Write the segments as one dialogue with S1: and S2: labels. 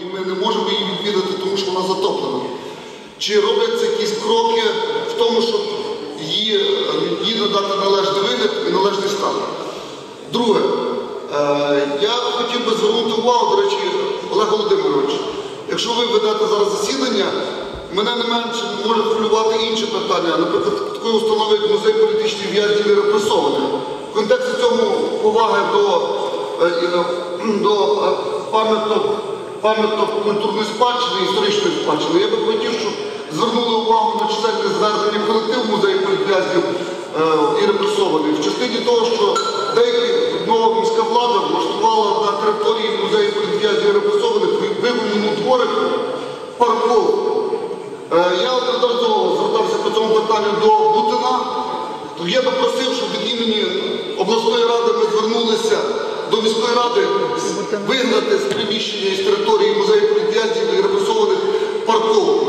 S1: і ми не можемо її відвідати, тому що вона затоплена. Чи робляться якісь кроки в тому, щоб їй надати належний вигляд і належний стан? Друге, е, я хотів би звернути увагу, до речі, Олег Володимирович, якщо ви ведете зараз засідання, мене не менше може хвилювати інше питання, наприклад, такої установи, як музей політичних в'язнів і репресованих. В контексті цьому поваги до, е, е, пам'яток, пам'яток культурної спадщини, історичної спадщини, я би хотів, щоб звернули увагу на чисельне звернення колективу музею політв'язнів е, і репресованих в частині того, що деякі нова міська влада влаштувала на території музею політв'язнів і репресованих вигульному дворику парковку. Е, Я одноразово звертався по цьому питанню до Бутина. Я би просив, щоб від імені обласної ради ми звернулися до міської ради вигнати з приміщення із території музею політв'язнів і репресованих парковку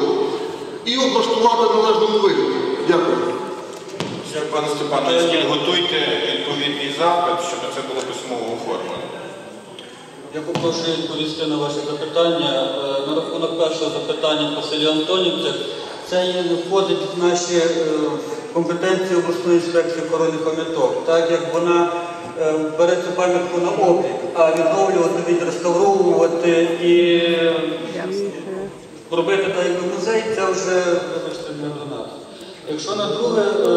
S1: і облаштувати в належному вигляді. Дякую.
S2: Все, пане Степанович, підготуйте відповідний запит, щоб це було письмово оформлено.
S3: Я попрошу відповісти на ваше запитання. Е, На рахунок першого запитання по селі Антонівцях, це не входить в наші е, компетенції обласної інспекції охорони пам'яток, так як вона е, бере цю пам'ятку на облік, а відновлювати, відреставровувати і робити так, як музей, це вже вибачте, не до нас. Якщо на друге е,